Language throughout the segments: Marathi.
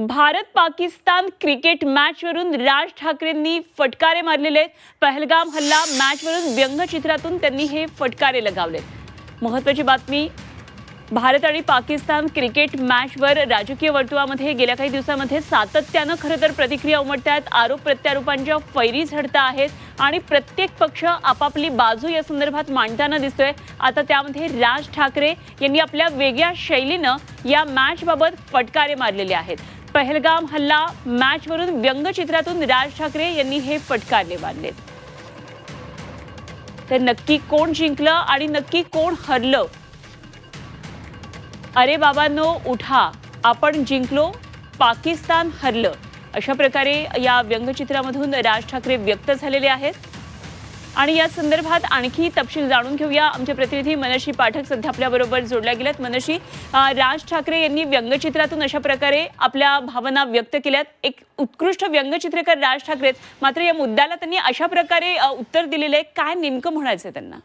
भारत पाकिस्तान क्रिकेट मॅचवरून राज ठाकरेंनी फटकारे मारलेले आहेत. पहलगाम हल्ला मॅचवरून व्यंगचित्रातून त्यांनी हे फटकारे लगावले महत्त्वाची बातमी भारत आणि पाकिस्तान क्रिकेट मॅचवर राजकीय वर्तुळामध्ये गेल्या काही दिवसामध्ये सातत्यानं खरं तर प्रतिक्रिया उमटतात आरोप प्रत्यारोपांच्या फैरी झडता आहेत आणि प्रत्येक पक्ष आपापली बाजू या संदर्भात मांडताना दिसतोय. आता त्यामध्ये राज ठाकरे यांनी आपल्या वेगळ्या शैलीनं या मॅचबाबत फटकारे मारलेले आहेत. पहलगाम हल्ला मॅचवरून व्यंगचित्रातून राज ठाकरे यांनी हे फटकारले मानले तर नक्की कोण जिंकलं आणि नक्की कोण हरलं? अरे बाबांनो उठा. आपण जिंकलो पाकिस्तान हरलं. अशा प्रकारे या व्यंगचित्रामधून राज ठाकरे व्यक्त झालेले आहेत. आणि या संदर्भात आणखी तपशील जाणून घेऊया. आमचे प्रतिनिधी मनशी पाठक सध्या आपल्याबरोबर जोडल्या गेल्यात. मनशी राज ठाकरे यांनी व्यंगचित्रातून अशा प्रकारे आपल्या भावना व्यक्त केल्यात. एक उत्कृष्ट व्यंगचित्रकार राज ठाकरे मात्र या मुद्द्याला त्यांनी अशा प्रकारे उत्तर दिलेलं आहे. काय नेमकं म्हणायचं त्यांना?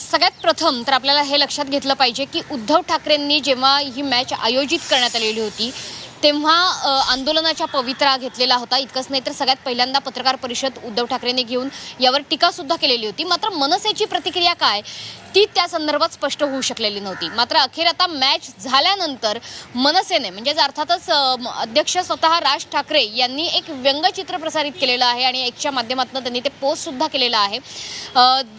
सगळ्यात प्रथम तर आपल्याला हे लक्षात घेतलं पाहिजे की उद्धव ठाकरेंनी जेव्हा ही मॅच आयोजित करण्यात आलेली होती तेव्हा आंदोलनाच्या पवित्रा घेतलेला होता. इतकंच नाही तर सगळ्यात पहिल्यांदा पत्रकार परिषद उद्धव ठाकरेंनी घेऊन यावर टीकासुद्धा केलेली होती. मात्र मनसेची प्रतिक्रिया काय? ती त्या संदर्भात स्पष्ट होऊ शकलेली नव्हती. मात्र अखेर आता मॅच झाल्यानंतर मनसेने म्हणजेच अर्थातच अध्यक्ष स्वतः राज ठाकरे यांनी एक व्यंगचित्र प्रसारित केलेलं आहे आणि एकच्या माध्यमातून त्यांनी ते पोस्ट सुद्धा केलेलं आहे.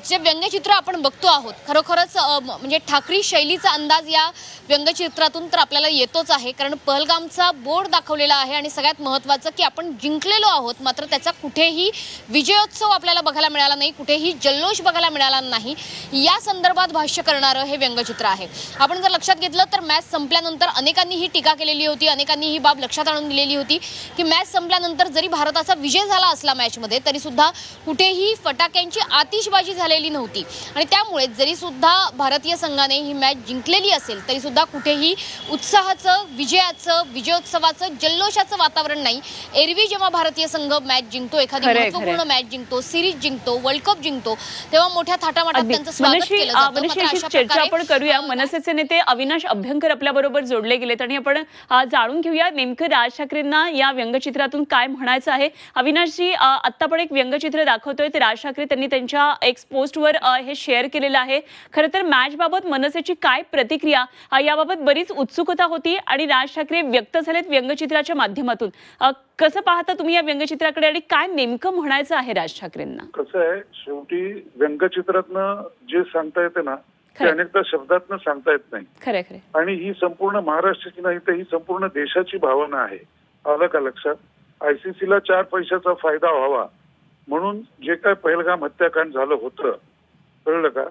जे व्यंगचित्र आपण बघतो आहोत खरोखरच म्हणजे ठाकरी शैलीचा अंदाज या व्यंगचित्रातून तर आपल्याला येतोच आहे. कारण पहलगामचा बोर्ड दाखवलेला आहे आणि सगळ्यात महत्त्वाचं की आपण जिंकलेलो आहोत मात्र त्याचा कुठेही विजयोत्सव आपल्याला बघायला मिळाला नाही कुठेही जल्लोष बघायला मिळाला नाही. या संदर्भात भाष्य करणारं हे व्यंगचित्र आहे. आपण जर लक्षात घेतलं तर मॅच संपल्यानंतर अनेकांनी ही टीका केलेली होती अनेकांनी ही बाब लक्षात आणून दिलेली होती की मॅच संपल्यानंतर जरी भारताचा विजय झाला असला मॅचमध्ये तरी सुद्धा कुठेही फटाक्यांची आतिषबाजी झालेली नव्हती. आणि त्यामुळे जरी सुद्धा भारतीय संघाने ही मॅच जिंकलेली असेल तरी सुद्धा कुठेही उत्साहाचं विजयाचं विजयोत्सवाचं जल्लोषाचं वातावरण नाही. एरवी जेव्हा भारतीय संघ मॅच जिंकतो एखादी महत्त्वपूर्ण. मॅच जिंकतो सिरीज जिंकतो वर्ल्ड कप जिंकतो तेव्हा मोठ्या थाटामाटात त्यांचं स्वागत केलं अशी अशा चर्चा आपण करूया. मनसेचे नेते अविनाश अभ्यंकर आपल्या बरोबर जोडले गेलेत आणि आपण जाणून घेऊया नेमकं राज ठाकरेंना या व्यंगचित्रातून काय म्हणायचं आहे. अविनाशजी आत्ता पण एक व्यंगचित्र दाखवतोय. ते राज ठाकरे त्यांनी त्यांच्या एक्स पोस्टवर हे शेअर केलेलं आहे. खरं तर मॅच बाबत मनसेची काय प्रतिक्रिया? याबाबत बरीच उत्सुकता होती आणि राज ठाकरे व्यक्त झालेत व्यंगचित्राच्या माध्यमातून. कसं पाहता तुम्ही या व्यंगचित्राकडे आणि काय नेमकं म्हणायचं आहे राज ठाकरेंना? कसं आहे शेवटी व्यंगचित्रातनं जे सांगता येते ना ते. अनेकदा शब्दातनं सांगता येत नाही. खरं खरं. आणि ही संपूर्ण महाराष्ट्राची नाही तर ही संपूर्ण देशाची भावना आहे. आलं का लक्षात? आयसीसीला चार पैशाचा फायदा व्हावा म्हणून जे काय पहिलगाम हत्याकांड झालं होतं कळलं का.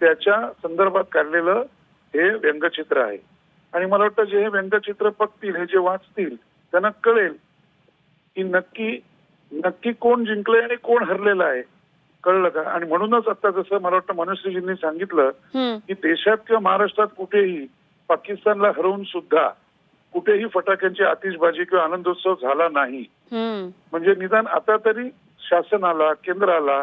त्याच्या संदर्भात काढलेलं हे व्यंगचित्र आहे. आणि मला वाटतं जे हे व्यंगचित्र बघतील हे जे वाचतील त्यांना कळेल की नक्की नक्की कोण जिंकलंय आणि कोण हरलेलं आहे कळलं का आणि म्हणूनच आता जसं मला वाटतं मनुश्रीजींनी सांगितलं. की देशात किंवा महाराष्ट्रात कुठेही पाकिस्तानला हरवून सुद्धा कुठेही फटाक्यांची आतिषबाजी किंवा आनंदोत्सव झाला नाही हं. म्हणजे निदान आता तरी शासनाला केंद्राला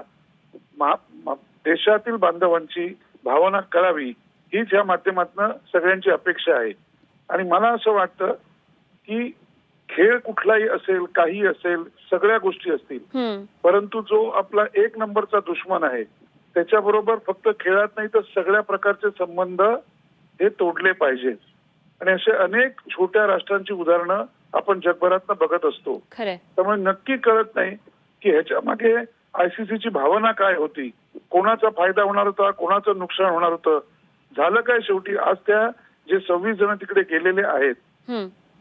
देशातील बांधवांची भावना कळावी हीच या माध्यमातून सगळ्यांची अपेक्षा आहे आणि मला असं वाटतं की खेळ कुठलाही असेल काही असेल सगळ्या गोष्टी असतील. परंतु जो आपला एक नंबरचा दुश्मन आहे त्याच्याबरोबर फक्त खेळात नाही तर सगळ्या प्रकारचे संबंध हे तोडले पाहिजेत आणि असे अनेक छोट्या राष्ट्रांची उदाहरणं आपण जगभरातनं बघत असतो. त्यामुळे नक्की कळत नाही की ह्याच्या मागे आयसीसीची भावना काय होती कोणाचा फायदा होणार होता कोणाचं नुकसान होणार होतं झालं काय शेवटी? आज त्या जे सव्वीस जण तिकडे गेलेले आहेत.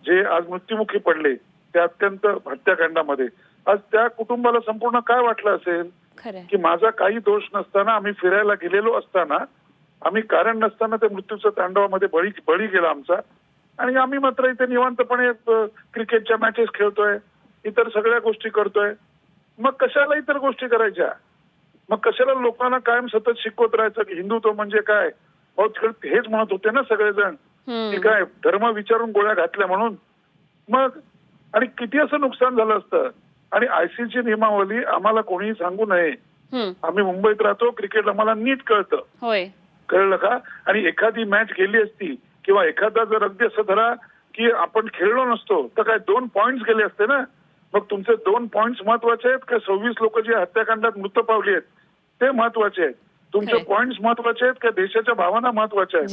जे आज मृत्युमुखी पडले त्या अत्यंत हत्याकांडामध्ये. आज त्या कुटुंबाला संपूर्ण काय वाटलं असेल? की माझा काही दोष नसताना आम्ही फिरायला गेलेलो असताना आम्ही कारण नसताना त्या मृत्यूच्या तांडवामध्ये बळी बळी गेला आमचा. आणि आम्ही मात्र इथे निवांतपणे क्रिकेटच्या मॅचेस खेळतोय इतर सगळ्या गोष्टी करतोय. मग कशाला इतर गोष्टी करायच्या? मग कशाला लोकांना कायम सतत शिकवत राहायचं की हिंदुत्व म्हणजे काय? हेच म्हणत होते ना सगळेजण. की काय धर्म विचारून गोळ्या घातल्या म्हणून? मग? आणि किती असं नुकसान झालं असतं? आणि आयसीसी नियमावली आम्हाला कोणीही सांगू नये. आम्ही मुंबईत राहतो क्रिकेट आम्हाला नीट कळतं. कळलं का? आणि एखादी मॅच गेली असती किंवा एखादा जर अगदी असं धरा की आपण खेळलो नसतो तर काय दोन पॉइंट्स गेले असते ना? मग तुमचे दोन पॉइंट्स महत्त्वाचे आहेत का? सव्वीस लोक जे हत्याकांडात मृत पावली आहेत ते महत्त्वाचे आहेत. तुमचे. पॉइंट्स महत्त्वाचे आहेत का? देशाच्या भावना महत्त्वाच्या आहेत.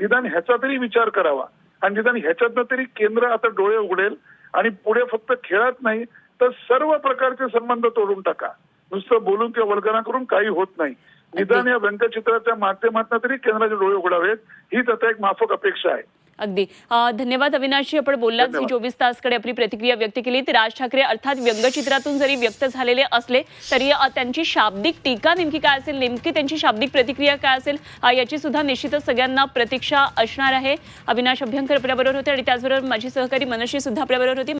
निदान ह्याचा तरी विचार करावा. आणि निदान ह्याच्यातनं तरी केंद्र आता डोळे उघडेल आणि पुढे फक्त खेळत नाही तर सर्व प्रकारचे संबंध तोडून टाका. नुसतं बोलून किंवा वल्गना करून काही होत नाही. निदान या व्यंगचित्राच्या माध्यमातून तरी केंद्राचे डोळे उघडावेत. हीच आता एक माफक अपेक्षा आहे. अगदी. धन्यवाद अविनाशजी आपण बोललात की. चोवीस तासकडे आपली प्रतिक्रिया व्यक्त केली तर राज ठाकरे अर्थात व्यंगचित्रातून जरी व्यक्त झालेले असले तरी त्यांची शाब्दिक टीका नेमकी काय असेल नेमकी त्यांची शाब्दिक प्रतिक्रिया काय असेल याची सुद्धा निश्चितच सगळ्यांना प्रतीक्षा असणार आहे. अविनाश अभ्यंकर आपल्याबरोबर होते आणि त्याचबरोबर माझी सहकारी मनशी सुद्धा आपल्याबरोबर होती.